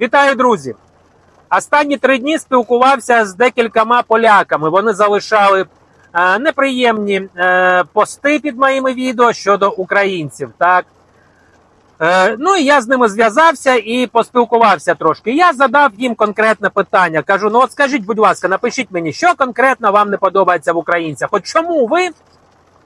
Вітаю, друзі! Останні три дні спілкувався з декількома поляками. Вони залишали е, неприємні е, пости під моїми відео щодо українців. Так? Е, ну і я з ними зв'язався і поспілкувався трошки. Я задав їм конкретне питання. Кажу: ну от скажіть, будь ласка, напишіть мені, що конкретно вам не подобається в українцях. От чому ви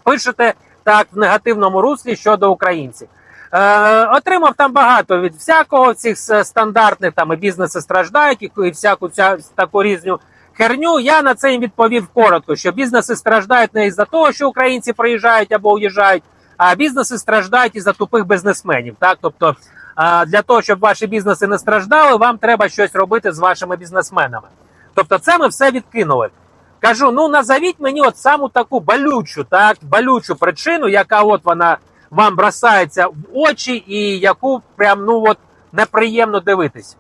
пишете так в негативному руслі щодо українців? Е, отримав там багато від всякого цих стандартних там і бізнеси страждають, і, всяку ця таку різню херню. Я на це їм відповів коротко, що бізнеси страждають не із-за того, що українці приїжджають або уїжджають, а бізнеси страждають із-за тупих бізнесменів. Так, тобто е, для того, щоб ваші бізнеси не страждали, вам треба щось робити з вашими бізнесменами. Тобто, це ми все відкинули. Кажу: ну назовіть мені от саму таку болючу, так, болючу причину, яка от вона вам бросається в очі, і яку прям ну от неприємно дивитись.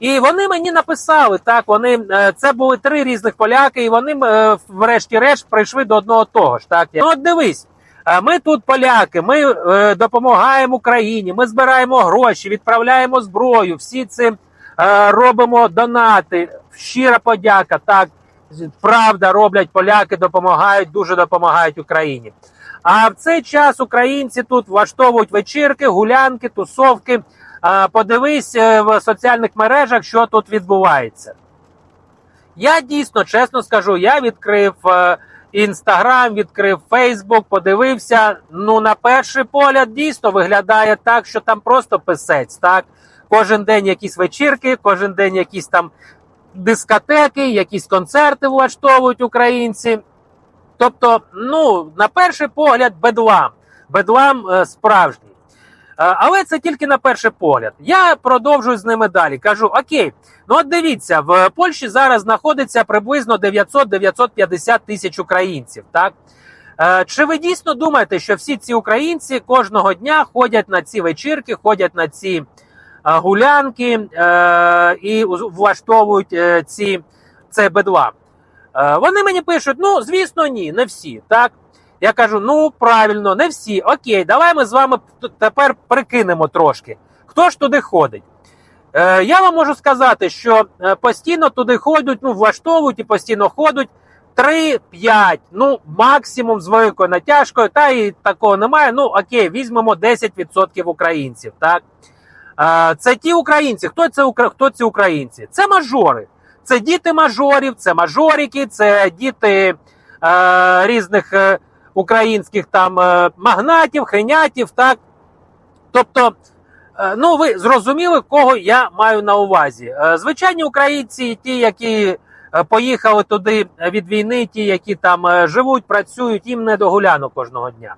І вони мені написали так. Вони е, це були три різних поляки, і вони е, врешті-решт прийшли до одного того ж. Так ну от дивись. е, Ми тут поляки, ми допомагаємо Україні, ми збираємо гроші, відправляємо зброю. Всі цим робимо донати. Щира подяка. Так правда роблять поляки, допомагають, дуже допомагають Україні. А в цей час українці тут влаштовують вечірки, гулянки, тусовки. Подивись е, в соціальних мережах, що тут відбувається. Я дійсно чесно скажу, я відкрив інстаграм, відкрив Фейсбук, подивився. Ну, на перший погляд, дійсно виглядає так, що там просто писець. Так, кожен день якісь вечірки, кожен день якісь там дискотеки, якісь концерти влаштовують українці. Тобто, ну, на перший погляд, бедлам. Бедлам е, справжній. Е, але це тільки на перший погляд. Я продовжую з ними далі. Кажу: Окей, ну от дивіться, в Польщі зараз знаходиться приблизно 900-950 тисяч українців. Так? Е, Чи ви дійсно думаєте, що всі ці українці кожного дня ходять на ці вечірки, ходять на ці гулянки і влаштовують ці, це бедлам? Е, Вони мені пишуть: ну, звісно, ні, не всі. Так? Я кажу: ну правильно, не всі. Окей, давай ми з вами тепер прикинемо трошки. Хто ж туди ходить? Е, я вам можу сказати, що е, постійно туди ходять, ну, влаштовують і постійно ходять 3-5, ну, максимум з великою натяжкою, та і такого немає. Ну, окей, візьмемо 10% українців. Так? Е, це ті українці. Хто це хто ці українці? Це мажори. Це діти мажорів, це мажорики, це діти е, різних е, українських там е, магнатів, хренятів. Так? Тобто, е, ну ви зрозуміли, кого я маю на увазі. Е, звичайні українці, ті, які е, поїхали туди від війни, ті, які там е, живуть, працюють, їм не до гуляну кожного дня.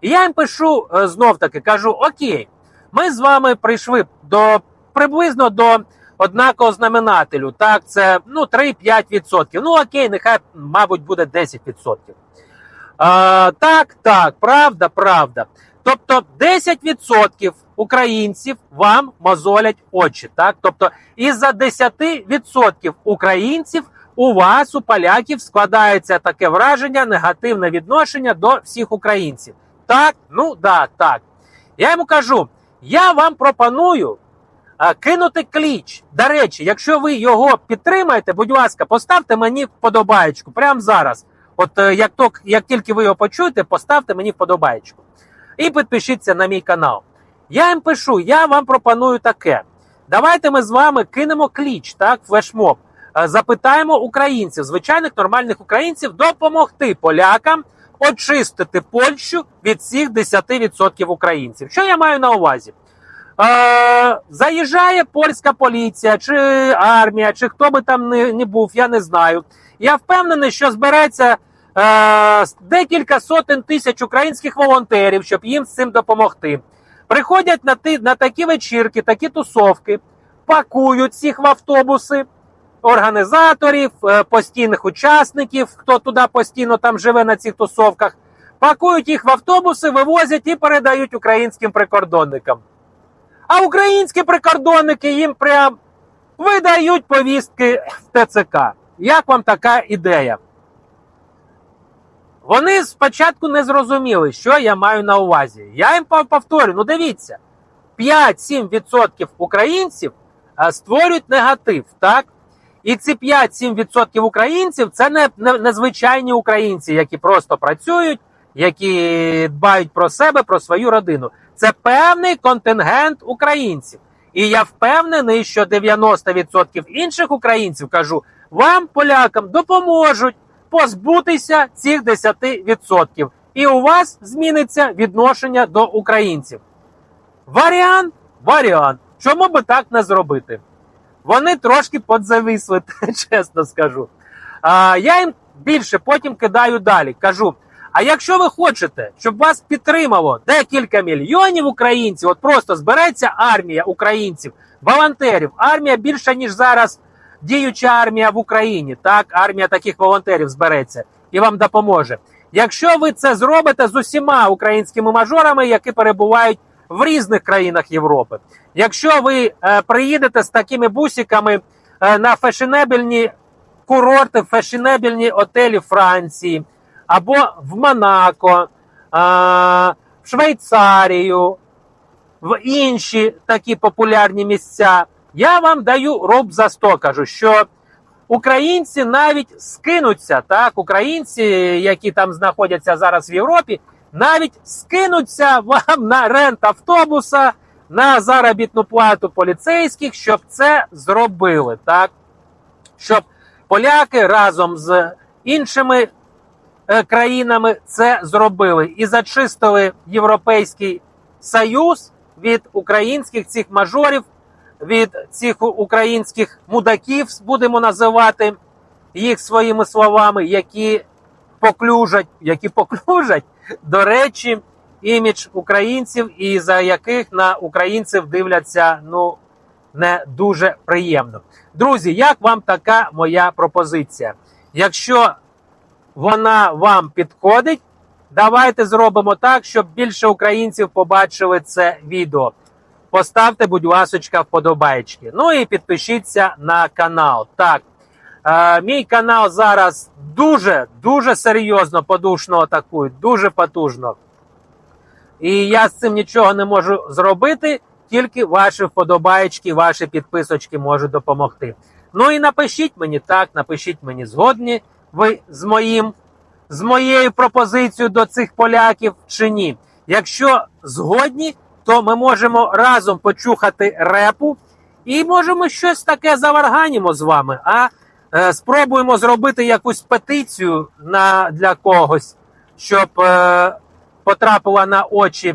І я їм пишу е, знов таки, кажу: Окей, ми з вами прийшли до приблизно до однакового знаменателю. Так, це ну 3-5%. Ну окей, нехай, мабуть, буде 10%. А, так, так, правда, правда. Тобто 10% українців вам мозолять очі. Так? Тобто, із-за 10% українців у вас, у поляків, складається таке враження, негативне відношення до всіх українців. Так, ну да, так. Я йому кажу: я вам пропоную кинути кліч. До речі, якщо ви його підтримаєте, будь ласка, поставте мені вподобаєчку прямо зараз. От е, як, ток, як тільки ви його почуєте, поставте мені вподобаєчку. І підпишіться на мій канал. Я їм пишу, я вам пропоную таке. Давайте ми з вами кинемо кліч, так, флешмоб. Е, Запитаємо українців, звичайних нормальних українців, допомогти полякам очистити Польщу від всіх 10% українців. Що я маю на увазі? Е, заїжджає польська поліція, чи армія, чи хто би там не, не був, я не знаю. Я впевнений, що збереться е, декілька сотень тисяч українських волонтерів, щоб їм з цим допомогти. Приходять на, ти, на такі вечірки, такі тусовки, пакують всіх в автобуси, організаторів, е, постійних учасників, хто туди постійно там живе на цих тусовках, пакують їх в автобуси, вивозять і передають українським прикордонникам. А українські прикордонники їм прям видають повістки в ТЦК. Як вам така ідея? Вони спочатку не зрозуміли, що я маю на увазі. Я їм пов- повторю: ну дивіться, 5-7% українців е, створюють негатив, так? І ці 5-7% українців це не, не, не звичайні українці, які просто працюють, які дбають про себе, про свою родину. Це певний контингент українців. І я впевнений, що 90% інших українців кажу, вам, полякам, допоможуть позбутися цих 10%. І у вас зміниться відношення до українців. Варіант? Варіант. Чому би так не зробити? Вони трошки подзависли, чесно скажу. А, я їм більше потім кидаю далі. Кажу: а якщо ви хочете, щоб вас підтримало декілька мільйонів українців, от просто збереться армія українців, волонтерів, армія більша, ніж зараз діюча армія в Україні. Так, армія таких волонтерів збереться і вам допоможе. Якщо ви це зробите з усіма українськими мажорами, які перебувають в різних країнах Європи, якщо ви е, приїдете з такими бусиками е, на фешенебельні курорти, фешенебельні отелі Франції або в Монако, е, в Швейцарію, в інші такі популярні місця, я вам даю роб за 100, кажу, що українці навіть скинуться, так, українці, які там знаходяться зараз в Європі, навіть скинуться вам на рент автобуса, на заробітну плату поліцейських, щоб це зробили, так? Щоб поляки разом з іншими країнами це зробили і зачистили Європейський Союз від українських цих мажорів, від цих українських мудаків, будемо називати їх своїми словами, які поклюжать, які поклюжать, до речі, імідж українців, і за яких на українців дивляться ну не дуже приємно. Друзі, як вам така моя пропозиція? Якщо вона вам підходить, давайте зробимо так, щоб більше українців побачили це відео. Поставте, будь ласочка, вподобайки. Ну і підпишіться на канал. Так, е, мій канал зараз дуже дуже серйозно подушно атакують, дуже потужно. І я з цим нічого не можу зробити, тільки ваші вподобаєчки, ваші підписочки можуть допомогти. Ну і напишіть мені так, напишіть мені згодні ви з моїм, з моєю пропозицією до цих поляків чи ні. Якщо згодні, то ми можемо разом почухати репу і можемо щось таке заварганімо з вами. А е, спробуємо зробити якусь петицію на, для когось, щоб е, потрапила на очі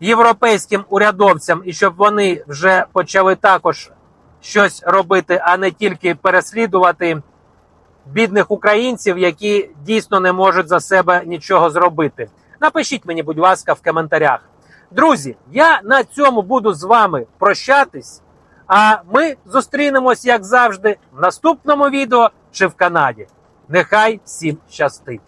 європейським урядовцям, і щоб вони вже почали також щось робити, а не тільки переслідувати бідних українців, які дійсно не можуть за себе нічого зробити. Напишіть мені, будь ласка, в коментарях. Друзі, я на цьому буду з вами прощатись. А ми зустрінемось, як завжди, в наступному відео чи в Канаді. Нехай всім щастить!